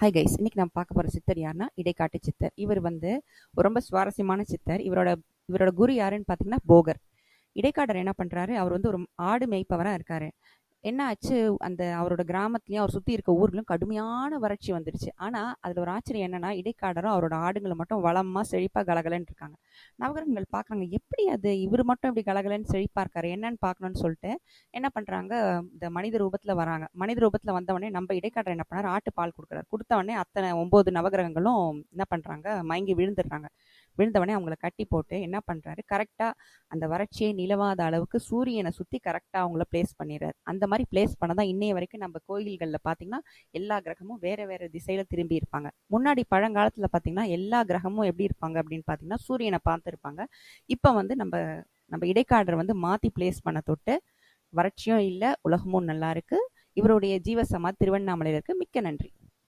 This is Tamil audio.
ஹாய் கைஸ் இன்னைக்கு நான் பார்க்க போகிற சித்தர் யாருன்னா இடைக்காட்டு சித்தர். இவர் வந்து ரொம்ப சுவாரஸ்யமான சித்தர். இவரோட இவரோட குரு யாருன்னு பார்த்தீங்கன்னா போகர். இடைக்காடர் என்ன பண்றாரு? அவர் வந்து ஒரு ஆடு மேய்ப்பவராக இருக்காரு. என்ன ஆச்சு அந்த அவரோட கிராமத்திலையும் அவர் சுற்றி இருக்க ஊர்களும் கடுமையான வறட்சி வந்துடுச்சு. ஆனால் அதில் ஒரு ஆச்சரியம் என்னன்னா இடைக்காடரும் அவரோட ஆடுங்களை மட்டும் வளமாக செழிப்பாக கலகலன்னு இருக்காங்க. நவகரங்கள் பார்க்குறாங்க எப்படி அது இவர் மட்டும் இப்படி கலகலன்னு செழிப்பா இருக்காரு? என்னன்னு பார்க்கணும்னு சொல்லிட்டு என்ன பண்ணுறாங்க இந்த மனித ரூபத்தில் வராங்க. மனித ரூபத்தில் வந்தவொடனே நம்ம இடைக்காடர் என்ன பண்ணாரு? ஆட்டு பால் கொடுக்குறாரு. கொடுத்தவொடனே அத்தனை ஒம்பது நவகிரகங்களும் என்ன பண்ணுறாங்க மயங்கி விழுந்துடுறாங்க. விழுந்தவனே அவங்கள கட்டி போட்டு என்ன பண்ணுறாரு கரெக்டாக அந்த வறட்சியை நிலவாத அளவுக்கு சூரியனை சுற்றி கரெக்டாக அவங்கள பிளேஸ் பண்ணிடுறாரு. அந்த மாதிரி பிளேஸ் பண்ணதான் இன்னைய வரைக்கும் நம்ம கோயில்களில் பார்த்தீங்கன்னா எல்லா கிரகமும் வேறு வேறு திசையில் திரும்பி இருப்பாங்க. முன்னாடி பழங்காலத்தில் பார்த்தீங்கன்னா எல்லா கிரகமும் எப்படி இருப்பாங்க அப்படின்னு பார்த்தீங்கன்னா சூரியனை பார்த்துருப்பாங்க இப்போ வந்து நம்ம நம்ம இடைக்காடரை வந்து மாற்றி பிளேஸ் பண்ண தொட்டு வறட்சியும் இல்லை உலகமும் நல்லா இருக்கு. இவருடைய ஜீவசமா திருவண்ணாமலையில் இருக்கு. மிக்க நன்றி.